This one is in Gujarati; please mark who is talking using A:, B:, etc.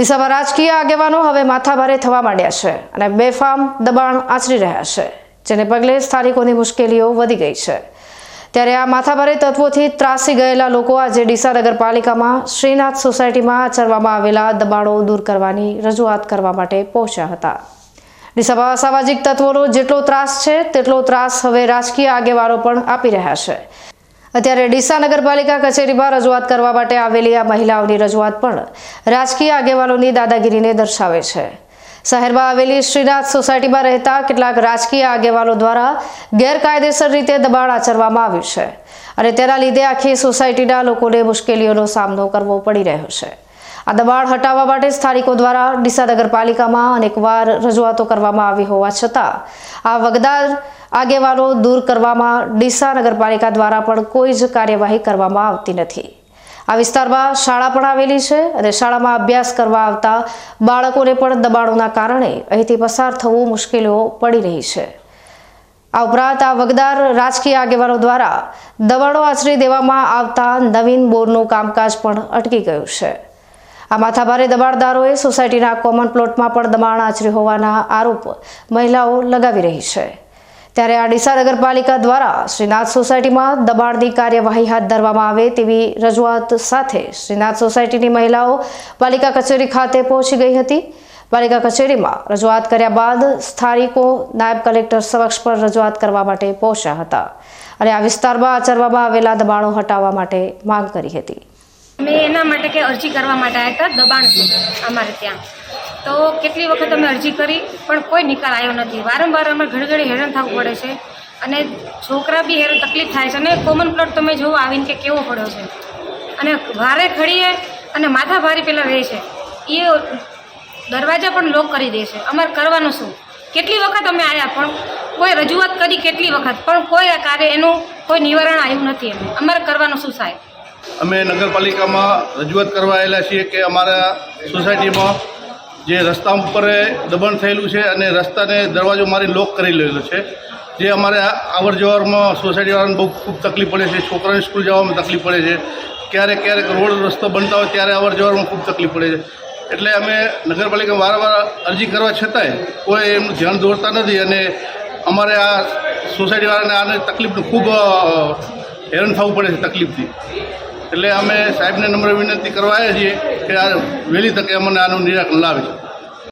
A: ડીસામાં રાજકીય આગેવાનો હવે માથાભારે થવા માંડ્યા છે અને બેફામ દબાણ આચરી રહ્યા છે, જેને પગલે સ્થાનિકોની મુશ્કેલીઓ વધી ગઈ છે. ત્યારે આ માથાભારે તત્વોથી ત્રાસી ગયેલા લોકો આજે ડીસા નગરપાલિકામાં શ્રીનાથ સોસાયટીમાં આચરવામાં આવેલા દબાણો દૂર કરવાની રજૂઆત કરવા માટે પહોંચ્યા હતા. ડીસામાં અસામાજિક તત્વોનો જેટલો ત્રાસ છે, તેટલો ત્રાસ હવે રાજકીય આગેવાનો પણ આપી રહ્યા છે. અત્યારે ડીસા નગરપાલિકા કચેરીમાં રજૂઆત કરવા માટે આવેલી આ મહિલાઓની રજૂઆત પણ રાજકીય આગેવાનોની દાદાગીરીને દર્શાવે છે. શહેરમાં આવેલી શ્રીનાથ સોસાયટીમાં રહેતા કેટલાક રાજકીય આગેવાનો દ્વારા ગેરકાયદેસર રીતે દબાણ આચરવામાં આવ્યું છે અને તેના લીધે આખી સોસાયટીના લોકોને મુશ્કેલીઓનો સામનો કરવો પડી રહ્યો છે. આ દબાણ હટાવવા માટે સ્થાનિકો દ્વારા ડીસા નગરપાલિકામાં અનેકવાર રજૂઆતો કરવામાં આવી હોવા છતાં, આ વગદાર આગેવાનો દૂર કરવામાં ડીસા નગરપાલિકા દ્વારા પણ કોઈ જ કાર્યવાહી કરવામાં આવતી નથી. આ વિસ્તારમાં શાળા પણ આવેલી છે અને શાળામાં અભ્યાસ કરવા આવતા બાળકોને પણ દબાણોના કારણે અહીંથી પસાર થવું મુશ્કેલીઓ પડી રહી છે. આ ઉપરાંત આ વગદાર રાજકીય આગેવાનો દ્વારા દબાણો આચરી દેવામાં આવતા નવીન બોરનું કામકાજ પણ અટકી ગયું છે. આ માથાભારે દબાણદારોએ સોસાયટીના કોમન પ્લોટમાં પણ દબાણ આચર્યું હોવાના આરોપ મહિલાઓ લગાવી રહી છે. ત્યારે આ ડીસા નગરપાલિકા દ્વારા શ્રીનાથ સોસાયટીમાં દબાણની કાર્યવાહી હાથ ધરવામાં આવે તેવી રજૂઆત સાથે શ્રીનાથ સોસાયટીની મહિલાઓ પાલિકા કચેરી ખાતે પહોંચી ગઈ હતી. પાલિકા કચેરીમાં રજૂઆત કર્યા બાદ સ્થાનિકો નાયબ કલેક્ટર સમક્ષ પણ રજૂઆત કરવા માટે પહોંચ્યા હતા અને આ વિસ્તારમાં આચરવામાં આવેલા દબાણો હટાવવા માટે માંગ કરી હતી.
B: અમે એના માટે કે અરજી કરવા માટે આવ્યા હતા? દબાણથી અમારે ત્યાં. તો કેટલી વખત અમે અરજી કરી, પણ કોઈ નિકાલ આવ્યો નથી. વારંવાર અમારે ઘડઘડી ઘડી હેરાન થવું પડે છે. અને છોકરા બી હેરાન, તકલીફ થાય છે. અને કોમન પ્લોટ તમે જોવો, આવીને કે કેવો પડ્યો છે. અને વારે ખડીએ અને માથા ભારી પેલા રહે છે. એ દરવાજા પણ લોક કરી દે છે. અમારે કરવાનું શું? કેટલી વખત અમે આવ્યા પણ કોઈ રજૂઆત કરી કેટલી વખત? પણ કોઈ આ કાર્ય એનું કોઈ નિવારણ આવ્યું નથી એનું. અમારે કરવાનું શું સાહેબ?
C: અમે નગરપાલિકામાં રજૂઆત કરવા આવેલા છીએ કે અમારા સોસાયટીમાં જે રસ્તા ઉપર દબાણ થયેલું છે અને રસ્તાને દરવાજો મારી લોક કરી લેલો છે. જે અમારે આવર જવરમાં સોસાયટીવાળાને બહુ ખૂબ તકલીફ પડે છે છોકરાને સ્કૂલ જવામાં તકલીફ પડે છે. ક્યારેક ક્યારેક રોડ રસ્તો બનતા હોય ત્યારે અવર જવરમાં ખૂબ તકલીફ પડે છે. એટલે અમે નગરપાલિકા વારંવાર અરજી કરવા છતાંય કોઈ એમનું ધ્યાન દોરતા નથી અને અમારે આ સોસાયટીવાળાને આને તકલીફનું ખૂબ હેરાન થવું પડે છે તકલીફથી. એટલે અમે સાહેબને નમ્ર વિનંતી કરવા છીએ કે આ વહેલી તકે અમને આનું નિરાકરણ લાવે છે